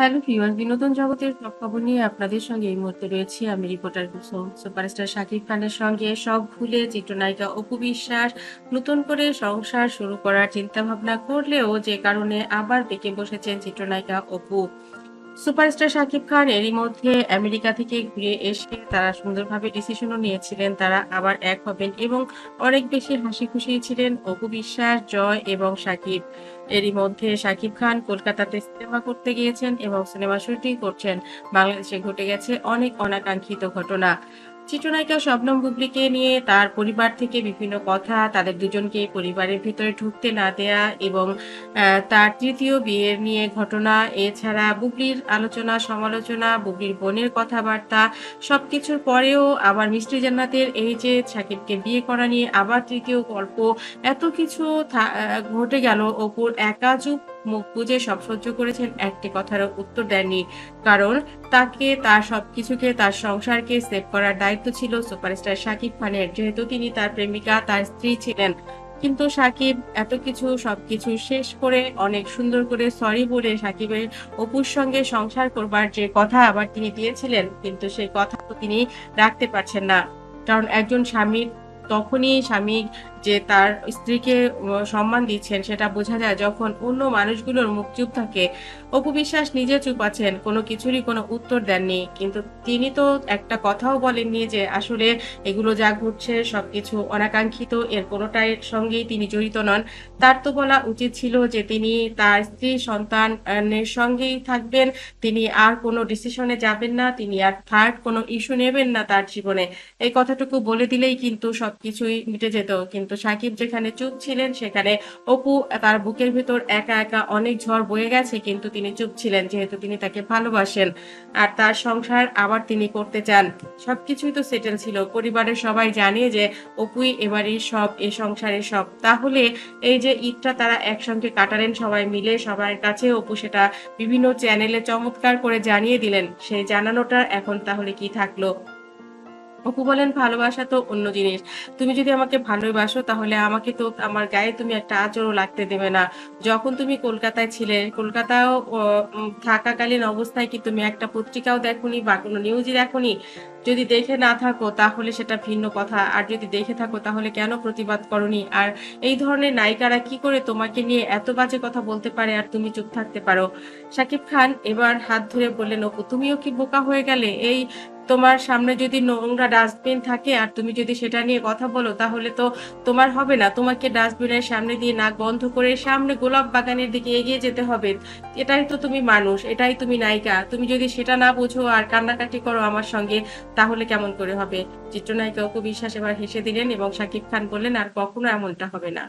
Hello viewer বিনোদন জগতের সব খবর নিয়ে আপনাদের সঙ্গে এই মুহূর্তে রয়েছি আমি রিপোর্টার কুসুম সুপারস্টার শাকিব খানের সঙ্গে সব ভুলে চিত্রনায়িকা অপু বিশ্বাস নতুন করে সংসার শুরু করার চিন্তা ভাবনা করলেও যে কারণে আবার বেঁকে বসেছেন চিত্রনায়িকা অপু। সুপারস্টার শাকিব খান এরই মধ্যে আমেরিকা থেকে ঘুরে এসে তারা সুন্দরভাবে ডিসিশনও নিয়েছিলেন। তারা আবার এক হবেন এবং অনেক বেশি হাসি খুশি ছিলেন। অপু বিশ্বাস, জয় এবং শাকিব। এরই মধ্যে শাকিব খান কলকাতাতে সিনেমা করতে গিয়েছেন এবং সিনেমা শুটিং করছেন। বাংলাদেশে ঘটে গেছে অনেক অনাকাঙ্ক্ষিত ঘটনা। চিত্রনায়িকা শবনম বুবলিকে নিয়ে তার পরিবার থেকে বিভিন্ন কথা, তাদের দুজনকে পরিবারের ভিতরে ঢুকতে না দেয়া এবং তার তৃতীয় বিয়ের নিয়ে ঘটনা, এছাড়া বুবলির আলোচনা, সমালোচনা, বুবলির বোনের কথাবার্তা, সবকিছুর পরেও আবার মিষ্টি জান্নাতের এই যে সাকিবকে বিয়ে করা নিয়ে আবার তৃতীয় গল্প, এত কিছু ঘটে গেল। অপুর একা চুপ মুখ বুজে সব সহ্য করেছেন একটি কথারও উত্তর দেননি। কারণ তাকে, তার সবকিছুকে, তার সংসারকে সেভ করার দায়িত্ব ছিল সুপারস্টার শাকিব খানের। যেহেতু তিনি তার প্রেমিকা, তার স্ত্রী ছিলেন। কিন্তু সাকিব এত কিছু, সবকিছু শেষ করে অনেক সুন্দর করে সরি বলে সাকিবের অপুর সঙ্গে সংসার করবার যে কথা আবার তিনি দিয়েছিলেন, কিন্তু সেই কথা তিনি রাখতে পারছেন না। কারণ একজন স্বামীর তখনই স্বামী যে তার স্ত্রীকে সম্মান দিচ্ছেন, সেটা বোঝা যায় যখন অন্য মানুষগুলোর মুখ চুপ থাকে। অপু বিশ্বাস নিজে চুপ আছেন, কোনো কিছুরই কোনো উত্তর দেননি। কিন্তু তিনি তো একটা কথাও বলেননি যে আসলে এগুলো যা ঘটছে সবকিছু অনাকাঙ্ক্ষিত, এর কোনোটার সঙ্গেই তিনি জড়িত নন। তার তো বলা উচিত ছিল যে তিনি তার স্ত্রী, সন্তানের সঙ্গেই থাকবেন। তিনি আর কোনো ডিসিশনে যাবেন না, তিনি আর থার্ড কোনো ইস্যু নেবেন না তার জীবনে। এই কথাটুকু বলে দিলেই কিন্তু সবকিছুই মিটে যেত। কিন্তু সাকিব যেখানে চুপ ছিলেন, সেখানে অপু তার বুকের ভিতর একা একা অনেক ঝড় বয়ে গেছে, কিন্তু তিনি চুপ ছিলেন যেহেতু তিনি তাকে ভালোবাসেন। আর তার সংসার আবার তিনি করতে চান। সবকিছুই তো সেটেল ছিল। পরিবারের সবাই জানে যে অপুই এবারই সব, এ সংসারের সব। তাহলে এই যে ঈদটা তারা একসঙ্গে কাটালেন সবাই মিলে, সবার কাছে অপু সেটা বিভিন্ন চ্যানেলে চমৎকার করে জানিয়ে দিলেন। সেই জানানোটা এখন তাহলে কি থাকল? অপু বলেন, ভালোবাসা তো অন্য জিনিস। তুমি যদি আমাকে ভালোবাসো, তাহলে আমাকে তো আমার গায়ে তুমি একটা আচরও লাগতে দেবে না। যখন তুমি কলকাতায় ছিলে, কলকাতাও থাকাকালীন অবস্থায় কি তুমি একটা পত্রিকাও দেখোনি বা কোনো নিউজই দেখোনি? যদি দেখে না থাকো, তাহলে সেটা ভিন্ন কথা। আর যদি দেখে থাকো, তাহলে কেন প্রতিবাদ করনি? আর এই ধরনের নায়িকারা কি করে তোমাকে নিয়ে এত বাজে কথা বলতে পারে? আর তুমি চুপ থাকতে পারো। সাকিব খান এবার হাত ধরে বললেন, অপু, তুমিও কি বোকা হয়ে গেলে? এই তোমার সামনে যদি নোংরা ডাস্টবিন থাকে আর তুমি যদি সেটা নিয়ে কথা বলো, তাহলে তো তোমার হবে না। তোমাকে ডাস্টবিনের সামনে দিয়ে নাক বন্ধ করে সামনে গোলাপ বাগানের দিকে এগিয়ে যেতে হবে। এটাই তো তুমি মানুষ, এটাই তুমি নায়িকা। তুমি যদি সেটা না বোঝো আর কান্নাকাটি করো আমার সঙ্গে, তাহলে কেমন করে হবে? চিত্রনায়িকা অপু বিশ্বাস এবার হেসে দিলেন এবং শাকিব খান বললেন, আর কখনো এমনটা হবে না।